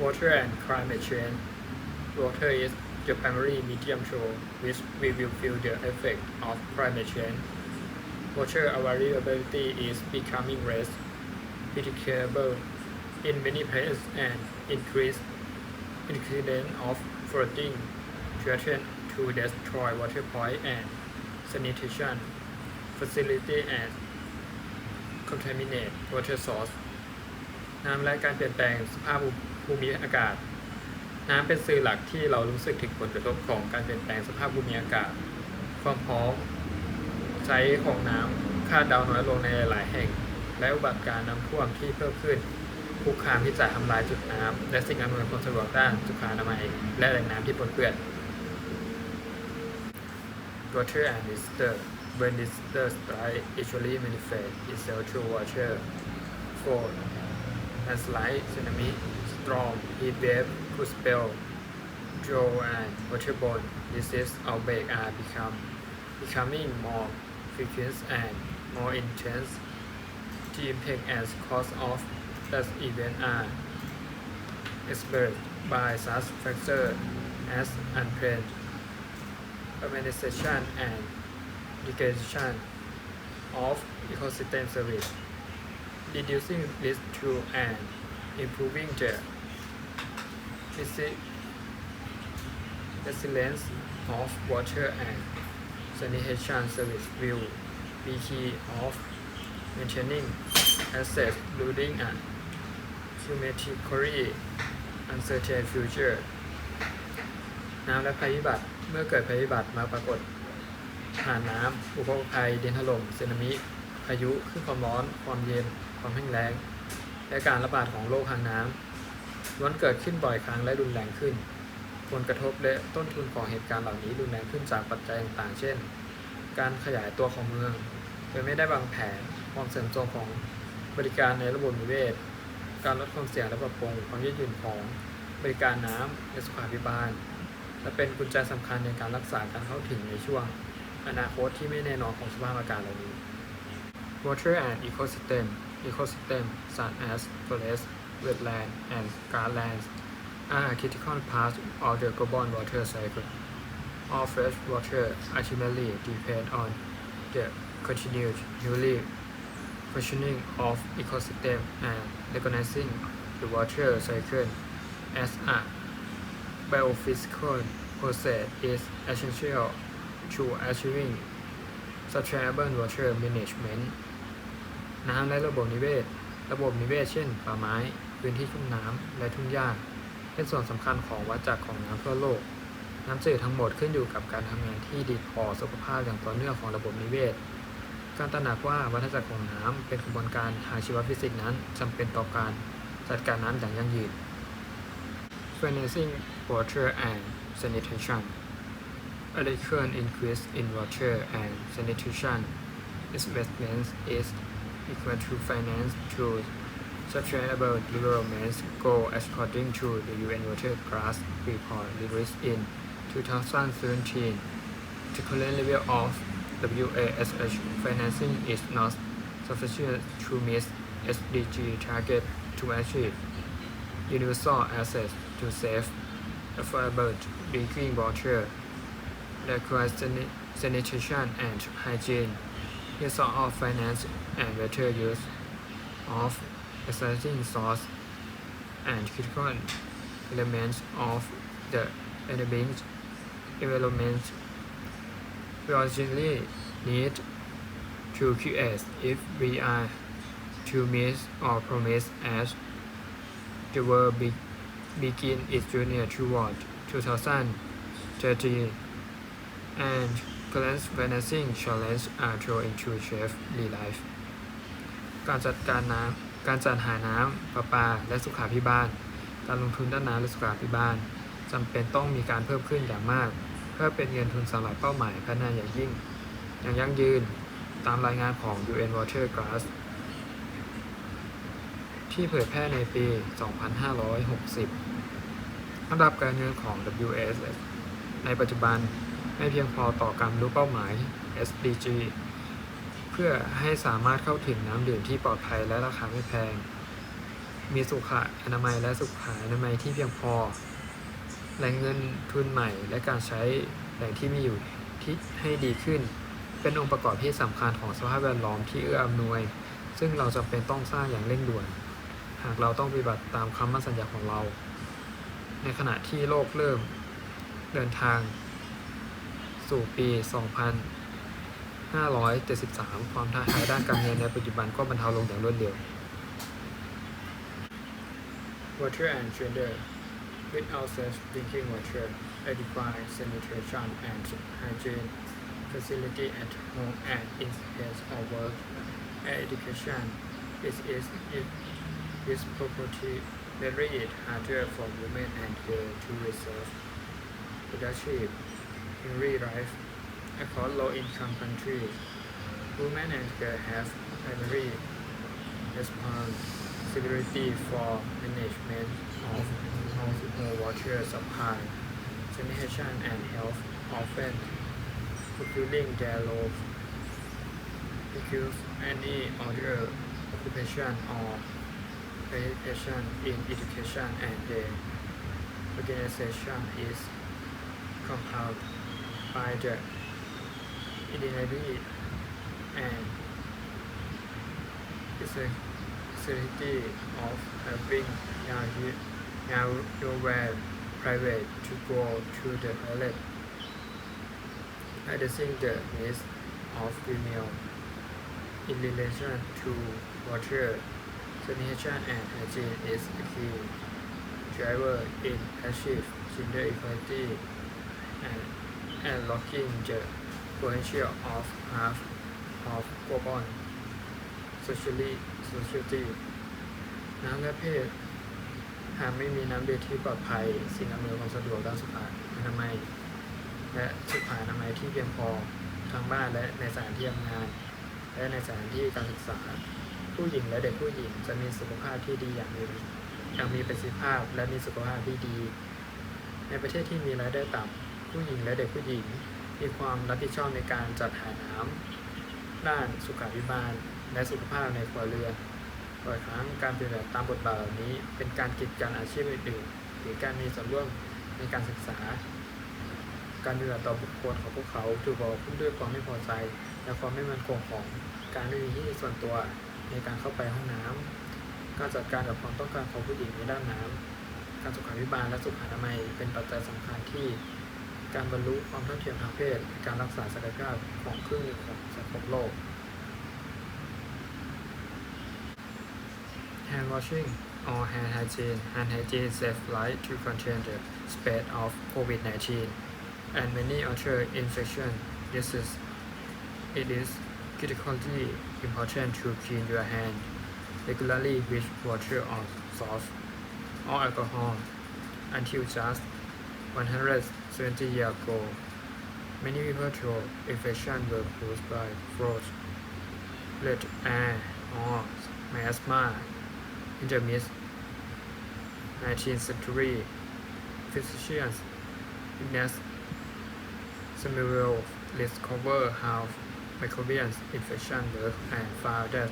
Water and climate change. Water is the primary medium through which we will feel the effect of climate change. Water availability is becoming less predictable in many places and increased incidence of flooding threaten to destroy water point and sanitation facility and contaminate water source น้ำและการเปลี่ยนแปลงสภาพภูมิ ภูมิอากาศ น้ำเป็นสื่อหลักที่เรารู้สึกถึงผลกระทบของการเปลี่ยนแปลงสภาพภูมิอากาศ ความพร้อมใช้ของน้ำคาดเดาน้อยลงในหลายแห่ง และอุบัติการณ์น้ำท่วมที่เพิ่มขึ้นคุกคามที่จะทำลายจุดน้ำและสิ่งอำนวยความสะดวกด้านสุขอนามัย และแหล่งน้ำที่ปนเปื้อน Water and disaster when disasters strike usually manifest itself through water flood landslide tsunami storm heat wave cold spell drought and waterborne disease outbreak are become becoming more frequent and more intense. The impact and cause of such events are expressed by such factors as unplanned urbanization and degradation of ecosystem service, reducing risk to and improving the resilience of water and sanitation service will be key of maintaining assets building a climatically uncertain future น้ำและภัยพิบัติ เมื่อเกิดภัยพิบัติมาปรากฏผ่านน้ำอุทกภัยดินถล่มสึนามิพายุคลื่นความร้อน ความเย็น ความแห้งแล้ง และการระบาดของโรคทางน้ำ ล้วนเกิดขึ้นบ่อยครั้งและรุนแรงขึ้น ผลกระทบและต้นทุนของเหตุการณ์เหล่านี้รุนแรงขึ้นจากปัจจัยต่างๆ เช่น การขยายตัวของเมือง โดยไม่ได้วางแผน ความเสื่อมโทรมของบริการในระบบนิเวศ การลดความเสี่ยงและปรับปรุงความยืดหยุ่นของบริการน้ำและสุขาภิบาล และเป็นกุญแจสำคัญในการรักษาการเข้าถึงในช่วง อนาคตที่ไม่แน่นอนของสภาพอากาศเหล่านี้ Water and ecosystem ecosystem such as forests, wetlands, and grasslands are a critical part of the global water cycle. All fresh water ultimately depend on the continued healthy functioning of ecosystem and recognizing the water cycle as a biophysical process is essential to achieving sustainable water management น้ำและระบบนิเวศ ระบบนิเวศเช่น ป่าไม้ พื้นที่ชุ่มน้ำและทุ่งหญ้า เป็นส่วนสำคัญของวัฏจักรของน้ำทั่วโลก น้ำจืดทั้งหมดขึ้นอยู่กับการทำงานที่ดีพอสุขภาพอย่างต่อเนื่องของระบบนิเวศ การตระหนักว่าวัฏจักรของน้ำเป็นกระบวนการทางชีวฟิสิกส์นั้นจำเป็นต่อการจัดการน้ำอย่างยั่งยืน Financing water and sanitation A recurrent increase in water and sanitation investments is equal to finance to sustainable development goal according to the UN Water Class report released in 2017. The current level of WASH financing is not sufficient to meet SDG target to achieve universal access to safe, affordable drinking water, requires sanitation and hygiene, use of finance and better use of existing source and critical elements of the enabling environment we urgently need to create if we are to meet our promise as the world be, begin its journey toward 2030 and current financing challenge are drawing to shape life การจัดการน้ำ การจัดหาน้ำประปา และสุขาภิบาล การลงทุนด้านน้ำและสุขาภิบาลจำเป็นต้องมีการเพิ่มขึ้นอย่างมาก เพื่อเป็นเงินทุนสำหรับเป้าหมายพัฒนาอย่างยิ่ง อย่างยั่งยืนตามรายงานของ UN Water Glass ที่เผยแพร่ในปี 2560ระดับการเงินของ WSS ในปัจจุบันไม่เพียงพอต่อการรรลุเป้าหมาย SDG พื่อให้สามารถเข้าถึงน้ำดื่มที่ปลอดภัยและราคาไม่แพง มีสุขอนามัยและสุขอนามัยที่เพียงพอ แหล่งเงินทุนใหม่ และการใช้แหล่งที่มีอยู่ที่ให้ดีขึ้น เป็นองค์ประกอบที่สำคัญของสภาพแวดล้อมที่เอื้ออำนวย ซึ่งเราจำเป็นต้องสร้างอย่างเร่งด่วน หากเราต้องปฏิบัติตามคำมั่นสัญญาของเรา ในขณะที่โลกเริ่มเดินทาง สู่ปี 2000 573 ความท้าทายด้านการเงินในปัจจุบันก็บรรเทาลงอย่างรวดเร็ว Water and gender Without such drinking water, adequate sanitation and hygiene facility at home and in place of work, education is is is is property very it harder for women and girls to reserve leadership in real life across low-income countries. Women and girls have primary responsibility for management of household water supply, sanitation and health, often fulfilling their role because any other occupation or education in education and the organization is compelled by the inability and necessity of having now now nowhere private to go to the toilet addressing the needs of female in relation to water sanitation and hygiene is a key driver in achieve gender equality and unlocking the potential of half of global socially society น้ำและเพศหากไม่มีน้ำดื่มที่ปลอดภัย สิ่งอำนวยความสะดวกด้านสุขอนามัย และสุขอนามัยที่เพียงพอทางบ้านและในสถานที่ทำงาน และในสถานที่การศึกษา ผู้หญิงและเด็กผู้หญิงจะมีสุขภาพที่ดีอย่างมีอย่างมีประสิทธิภาพและมีสุขภาพที่ดี ในประเทศที่มีรายได้ต่ำผู้หญิงและเด็กผู้หญิง มีความรับผิดชอบในการจัดหาน้ำด้านสุขาภิบาล และสุขภาพในครัวเรือนบ่อยครั้งการปฏิบัติตามบทบาทเหล่านี้ เป็นการกีดกันอาชีพอื่นๆหรือการมีส่วนร่วมในการศึกษา การปฏิบัติต่อบุคคลของพวกเขาถูกบอกขึ้นด้วยความไม่พอใจ และความไม่มั่นคงของการไม่มีที่ส่วนตัวในการเข้าไปห้องน้ำการจัดการกับความต้องการของผู้หญิงในด้านน้ำการสุขาภิบาลและสุขอนามัยเป็นปัจจัยสำคัญที่ การบรรลุความเท่าเทียมทางเพศการรักษาศักยภาพของครึ่งหนึ่งของสังคมโลก Hand washing or hand hygiene. Hand hygiene saves life to contain the spread of COVID-19 and many other infection diseases. It is critically important to clean your hand regularly with water or soap or alcohol. Until just 170 years ago, many people thought infection were caused by frost, red air, or asthma. In the mid 19th century, physicians Ignaz Samuel discovered how microbial infection work and found that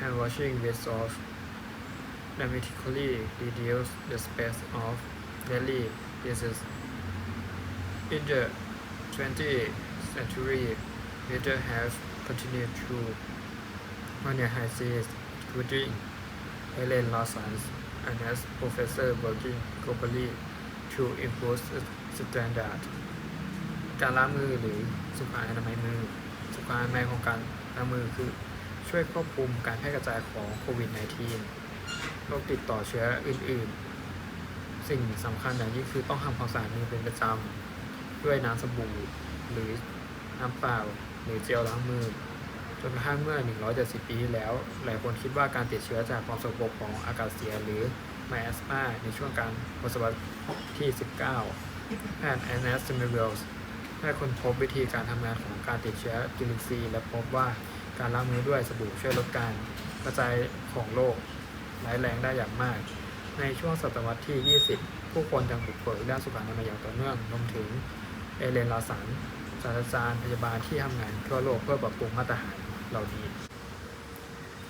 hand washing with soap dramatically reduced the spread of deadly diseases. In the 20th century, methods have continued to modernize, including Helen Lawson and as professor working globally to improve standard การล้างมือหรือสุขอนามัยมือ สุขอนามัยของการล้างมือคือช่วยควบคุมการแพร่กระจายของโควิด -19 โรคติดต่อเชื้ออื่น ๆ สิ่งสำคัญอย่างยิ่งคือต้องทำความสะอาดมือเป็นประจำ ด้วยน้ำสบู่หรือน้ำเปล่าหรือเจลล้างมือ จนกระทั่งเมื่อ 170 ปีที่แล้ว หลายคนคิดว่าการติดเชื้อจากความสกปรกของอากาศเสียหรือไมแอสมาในช่วงการทศวรรษที่ 19 แพทย์แอนนัสเมเวลส์ได้ค้นพบวิธีการทำงานของการติดเชื้อจุลินทรีย์และพบว่าการล้างมือด้วยสบู่ช่วยลดการกระจายของโรคร้ายแรงได้อย่างมาก ในช่วงศตวรรษที่ 20 ผู้คนยังบุกเบิกด้านสุขอนามัยอย่างต่อเนื่องรวมถึง เอเลนลาสันศาสตราจารย์พยาบาลที่ทำงานทั่วโลกเพื่อปรับปรุงมาตรฐานเหล่านี้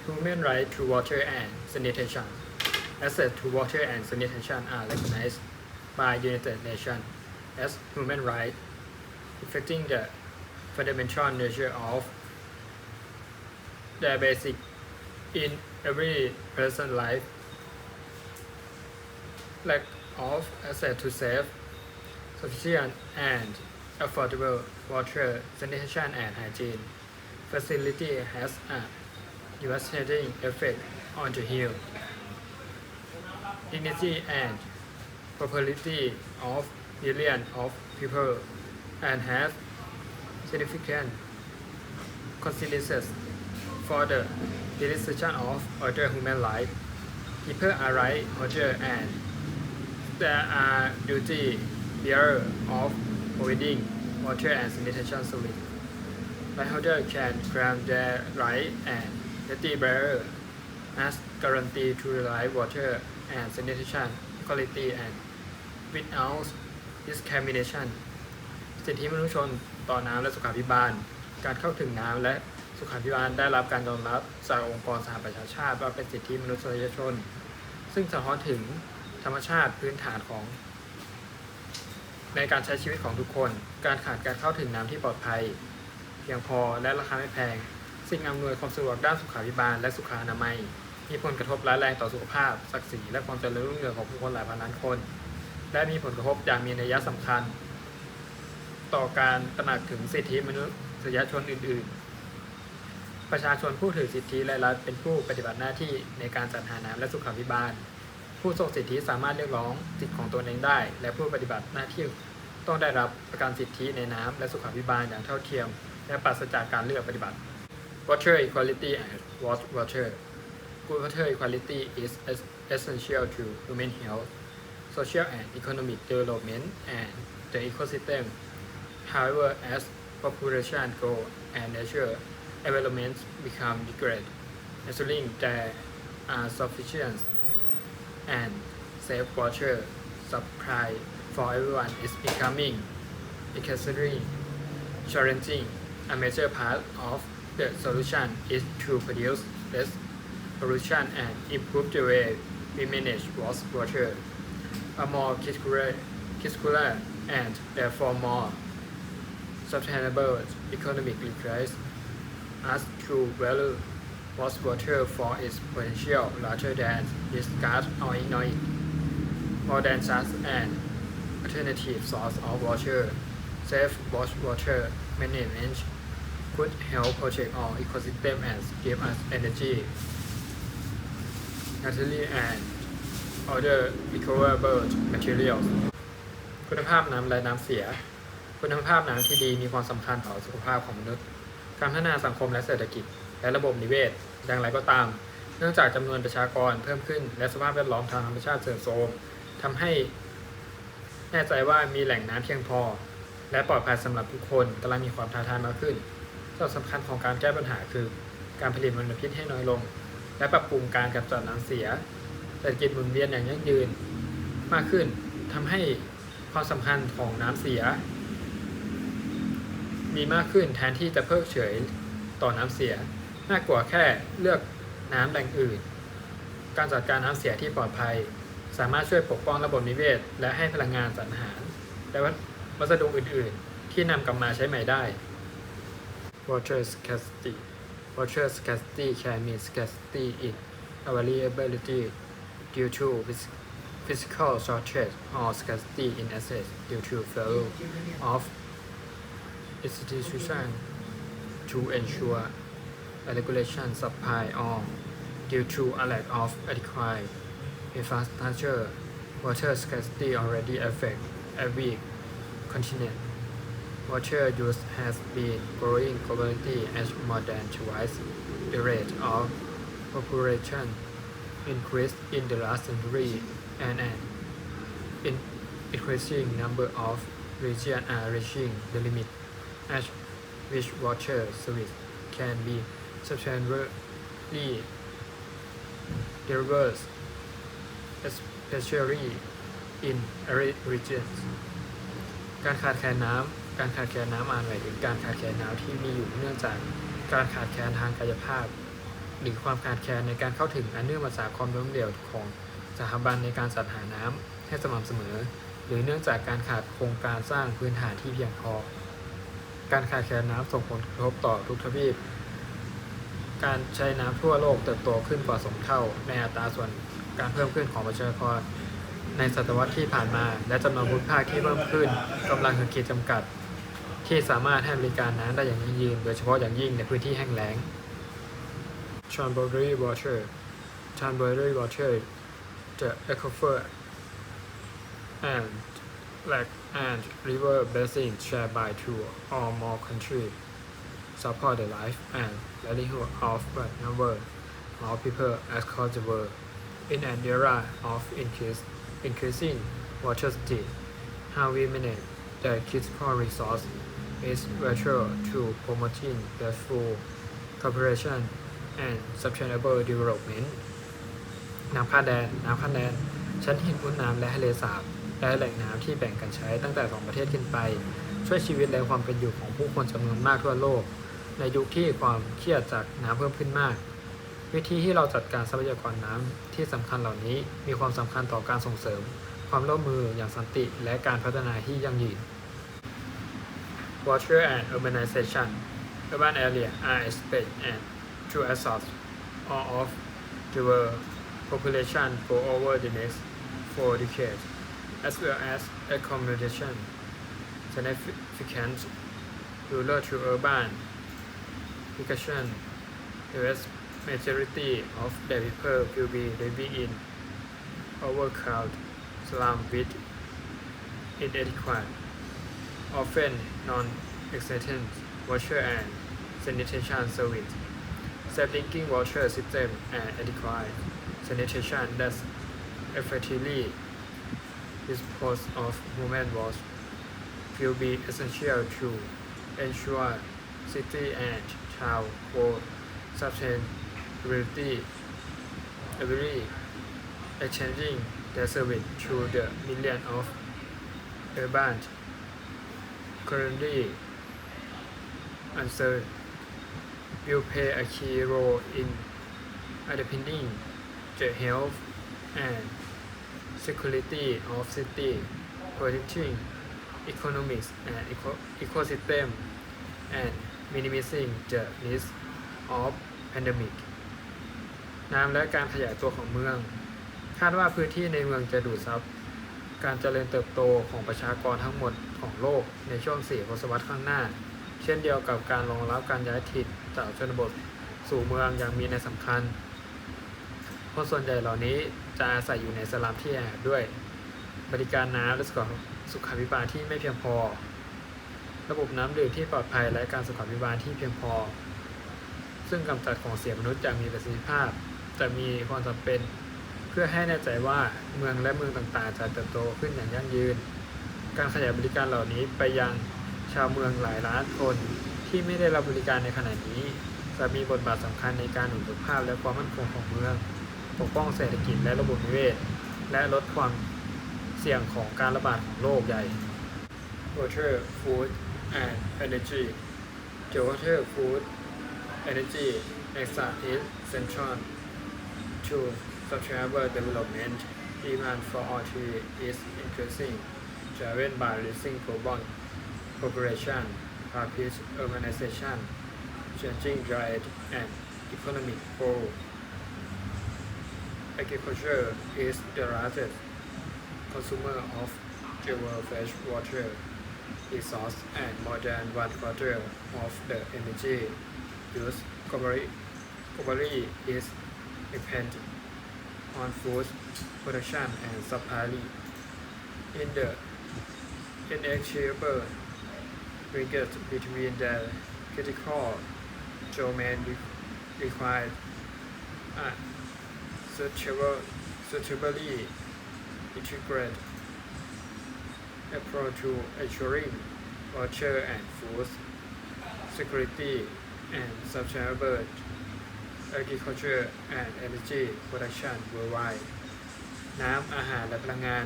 Human Right to Water and Sanitation access to water and sanitation are recognized by United Nations as human rights, reflecting the fundamental nature of the basic in every person's life. Lack of access to safe, sufficient, and affordable water, sanitation, and hygiene facility has a devastating effect on the health, dignity, and prosperity of millions of people and have significant consequences for the realization of other human life. People are right, order, and there are duty bearer of providing water and sanitation service. Landholder can grant their right and duty bearer as guarantee to reliable water and sanitation quality and without discrimination สิทธิมนุษยชนต่อน้ำและสุขาภิบาล การเข้าถึงน้ำและสุขาภิบาลได้รับการยอมรับจากองค์กรสหประชาชาติว่าเป็นสิทธิมนุษยชน ซึ่งสะท้อนถึงธรรมชาติพื้นฐานของ ในการใช้ชีวิตของทุกคน การขาดการเข้าถึงน้ำที่ปลอดภัยเพียงพอและราคาไม่แพง สิ่งอำนวยความสะดวกด้านสุขาภิบาลและสุขอนามัย มีผลกระทบร้ายแรงต่อสุขภาพ ศักดิ์ศรีและความเจริญรุ่งเรืองของผู้คนหลายพันล้านคน และมีผลกระทบอย่างมีนัยสำคัญ ต่อการตระหนักถึงสิทธิมนุษยชนอื่น ๆ ประชาชนผู้ถือสิทธิและรัฐเป็นผู้ปฏิบัติหน้าที่ในการจัดหาน้ำและสุขาภิบาล ผู้ทรงสิทธิสามารถเรียกร้องสิทธิของตนเองได้ และผู้ปฏิบัติหน้าที่ต้องได้รับประกันสิทธิในน้ำและสุขาภิบาลอย่างเท่าเทียม และปราศจากการเลือกปฏิบัติ Water equality and water water Good water equality is essential to human health, social and economic development, and the ecosystem. However, as population grow and natural environments become degraded, ensuring there are sufficient and safe water supply for everyone is becoming increasingly challenging. A major part of the solution is to produce less pollution and improve the way we manage wastewater. A more critical and therefore more sustainable economic requires us to value wastewater for its potential rather than discard or ignore it. More than just an alternative source of water, safe wastewater management could help protect our ecosystem and give us energy, naturally and other recoverable materials คุณภาพน้ำและน้ำเสีย คุณภาพน้ำที่ดีมีความสำคัญต่อสุขภาพของมนุษย์ การพัฒนาสังคมและเศรษฐกิจ และระบบนิเวศอย่างไรก็ตาม เนื่องจากจำนวนประชากรเพิ่มขึ้น และสภาพแวดล้อมทางธรรมชาติเสื่อมโทรมทำให้แน่ใจว่ามีแหล่งน้ำเพียงพอ และปลอดภัยสำหรับทุกคนกำลังมีความท้าทายมากขึ้นส่วนสำคัญของการแก้ปัญหาคือ การผลิตมลพิษให้น้อยลง และปรับปรุงการกำจัดน้ำเสียเศรษฐกิจหมุนเวียนอย่างยั่งยืนมากขึ้นทำให้ความสำคัญของน้ำเสีย มีมากขึ้นแทนที่จะเพิกเฉยต่อน้ำเสีย มากกว่าแค่เลือกน้ำแหล่งอื่น การจัดการน้ำเสียที่ปลอดภัย สามารถช่วยปกป้องระบบนิเวศ และให้พลังงานสารอาหาร และวัสดุอื่น ๆ ที่นำกลับมาใช้ใหม่ได้ Water scarcity Water scarcity can mean scarcity in availability due to physical shortage or scarcity in access due to failure of institution to ensure regulation supply or due to a lack of adequate infrastructure. Water scarcity already affects every continent. Water use has been growing globally at more than twice the rate of population increase in the last century, and an in- increasing number of regions are uh, reaching the limit at which water service can be substantially diverse, especially in arid regions. การขาดแคลนน้ำ การขาดแคลนน้ำอ่าจหมายถึงการขาดแคลนน้ำที่มีอยู่เนื่องจากการขาดแคลนทางกายภาพ หรือความขาดแคลนในการเข้าถึงอันเนื่องมาจากความล้มเหลวของสถาบันในการจัดหาน้ำให้สม่ำเสมอ หรือเนื่องจากการขาดโครงการสร้างพื้นฐานที่เพียงพอ การขาดแคลนน้ำส่งผลกระทบต่อทุกทวีป การใช้น้ำทั่วโลกเติบโตขึ้นกว่าสองเท่า ในอัตราส่วนการเพิ่มขึ้นของประชากรในศตวรรษที่ผ่านมา และจำนวนภูมิภาคที่เพิ่มขึ้นกำลังถึงขีดจำกัด ที่สามารถให้บริการน้ำได้อย่างยั่งยืน โดยเฉพาะอย่างยิ่งในพื้นที่แห้งแล้ง c h a n b u r y Water c h a n b u r y Water the aquifer and lake and river basins shared by two or more countries support the life and livelihood of a number of people across the world in an era of increase, increasing water scarcity. How we manage the critical resource is vital to promoting the full cooperation and sustainable development. น้ำค่าแดน น้ำค่าแดน ชั้นหินพื้นน้ำและทะเลสาบ และแหล่งน้ำที่แบ่งกันใช้ตั้งแต่สองประเทศขึ้นไป ช่วยชีวิตและความเป็นอยู่ของผู้คนจำนวนมากทั่วโลก ในยุคที่ความเครียดจากน้ำเพิ่มขึ้นมาก วิธีที่เราจัดการทรัพยากรน้ำที่สำคัญเหล่านี้มีความสำคัญต่อการส่งเสริม ความร่วมมืออย่างสันติและการพัฒนาที่ยั่งยืน Water and urbanization urban area are expected and to absorb all of the world population for over the next four decades, as well as accommodation significant rural to urban migration. The vast majority of the people will be living in overcrowded slum with inadequate, often non-existent water and sanitation service. Safe drinking water system and adequate sanitation that effectively dispose of human waste will be essential to ensure city and town for sustainability ability exchanging their service to the million of urban currently unserved will play a key role in underpinning the health and security of city, protecting economics and ecosystem and minimizing the risk of pandemic. น้ำและการขยายตัวของเมือง คาดว่าพื้นที่ในเมืองจะดูดซับการเจริญเติบโตของประชากรทั้งหมดของโลกในช่วง 4 ทศวรรษข้างหน้า เช่นเดียวกับการรองรับการย้ายถิ่นจากชนบทสู่เมืองอย่างมีในยสำคัญ คนส่วนใหญ่เหล่านี้จะอาศัยอยู่ในสลัมที่แออัดด้วย บริการน้ำและสุข สุขาภิบาลที่ไม่เพียงพอ ระบบน้ำดื่มที่ปลอดภัยและการสุขาภิบาลที่เพียงพอ ซึ่งกำจัดของเสียมนุษย์อย่างมีประสิทธิภาพ จะมีความจำเป็น เพื่อให้แน่ใจว่าเมืองและเมืองต่างๆ จะเติบโตขึ้นอย่างยั่งยืน การขยายบริการเหล่านี้ไปยังชาวเมืองหลายล้านคนที่ไม่ได้รับบริการในขณะนี้ จะมีบทบาทสำคัญในการหนุนสุขภาพและความมั่นคงของเมือง ปกป้องเศรษฐกิจและระบบนิเวศ และลดความ สี่ยงของการระบาดของโรคใหญ่ Water, Food and Energy The water, food, energy nexus is central to sustainable development. Demand for all three is increasing, driven by rising global population, rapid urbanization, changing diet, and economic growth. Agriculture is the largest consumer of world fresh water resource and more than one quarter of the energy used globally, is dependent on food production and supply. In the inextricable linkage between the critical domain re- required a suitable, suitably integrate approach to ensuring water and food security and sustainable agriculture and energy production worldwide น้ำอาหารและพลังงาน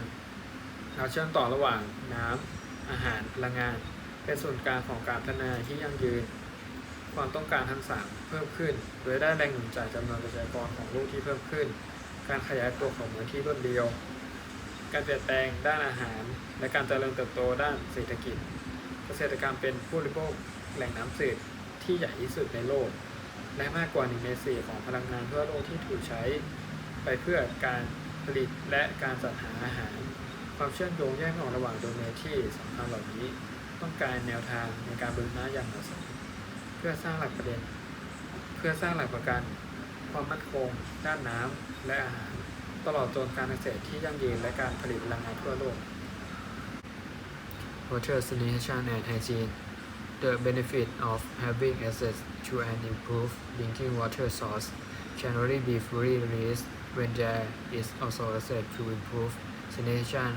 เราเชื่อมต่อระหว่างน้ำอาหารพลังงาน เป็นส่วนกลางของการพัฒนาที่ยั่งยืน ความต้องการทั้งสามเพิ่มขึ้น โดยได้แรงหนุนจากจำนวนประชากรของโลกที่เพิ่มขึ้น การขยายตัวของเมืองที่รวดเร็ว การเปลี่ยนแปลงด้านอาหาร และการเจริญเติบโตด้านเศรษฐกิจ เกษตรกรรมเป็นผู้บริโภคแหล่งน้ำสืบที่ใหญ่ที่สุดในโลก และมากกว่าหนึ่งในสี่ของพลังงานทั่วโลกที่ถูกใช้ ไปเพื่อการผลิตและการจัดหาอาหาร ความเชื่อมโยงแยกออกระหว่างโดเมนที่สำคัญเหล่านี้ ต้องการแนวทางในการบูรณะอย่างเหมาะสมเพื่อสร้างหลักประเด็น เพื่อสร้างหลักประกัน ความมั่นคง ด้านน้ำและอาหาร ตลอดจนการเกษตรที่ยั่งยืนและการผลิตพลังงานทั่วโลก Water sanitation and hygiene The benefit of having access to an improved drinking water source can only be fully realized when there is also access to improved sanitation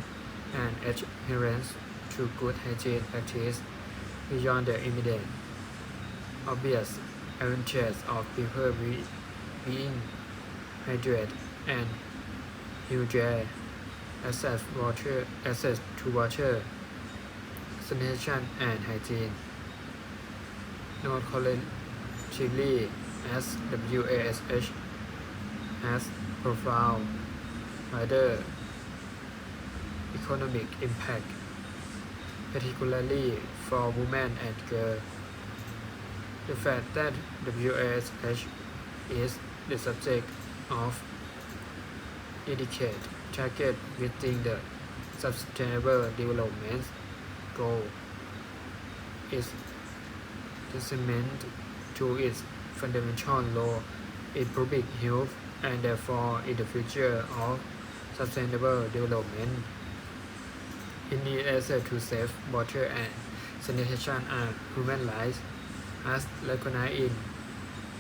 and adherence to good hygiene practice beyond the immediate obvious advantages of people be- being hydrated and huge access water access to water sanitation and hygiene not collectively as WASH has profound wider economic impact particularly for women and girls. The fact that WASH is the subject of dedicate target within the Sustainable Development Goal is testament to its fundamental law in public health and therefore in the future of sustainable development. It needs access to safe water and sanitation are human rights as recognized in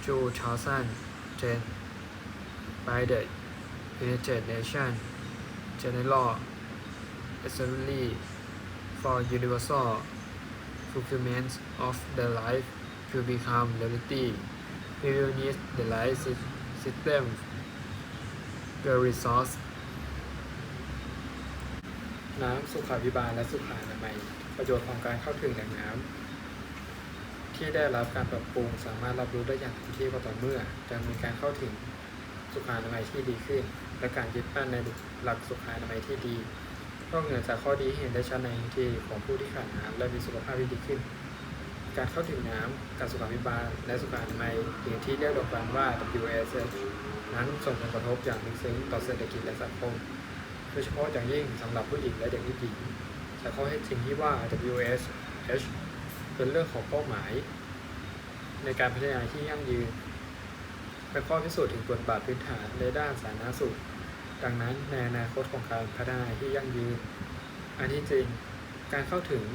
2010 by the United Nations General Assembly for Universal Fulfillment of the Life to become reality. We will need the right system the resource น้ำสุขาภิบาลและสุขาอนามัย ประโยชน์ของการเข้าถึงแหล่งน้ำที่ได้รับการปรับปรุงสามารถรับรู้ได้อย่างเต็มที่ก็ต่อเมื่อจะมีการเข้าถึงสุขาอนามัยที่ดีขึ้น และการยึดมั่นในหลักสุขาอนามัยที่ดีนอกเหนือจากข้อดีที่เห็นได้ชัดในทันทีของผู้ที่ขาดน้ำและมีสุขภาพที่ดีขึ้น การเข้าถึงน้ำการสุขภิบาลและสุขอนามัยหรือที่เรียกรวมกันว่า WSS นั้นส่งผลกระทบอย่างลึกซึ้งต่อเศรษฐกิจและสังคมโดยเฉพาะอย่างยิ่งสำหรับผู้หญิงและเด็กผู้หญิงแต่ข้อเท็จจริงที่ว่า WSH เป็นเรื่องของเป้าหมาย ในการพัฒนาที่ยั่งยืน เป็นข้อพิสูจน์ถึงบทบาทพื้นฐานในด้านสาธารณสุข ดังนั้นในอนาคตของการพัฒนาที่ยั่งยืน อันที่จริงการเข้าถึง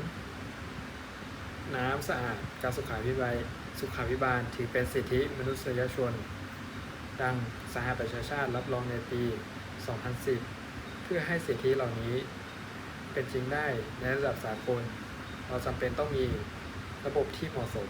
น้ำสะอาดการสุขาภิบาลสุขาภิบาลถือเป็นสิทธิมนุษยชน ดังสหประชาชาติรับรองในปี 2010 เพื่อให้สิทธิเหล่านี้เป็นจริงได้ในระดับสากล เราจำเป็นต้องมีระบบที่เหมาะสม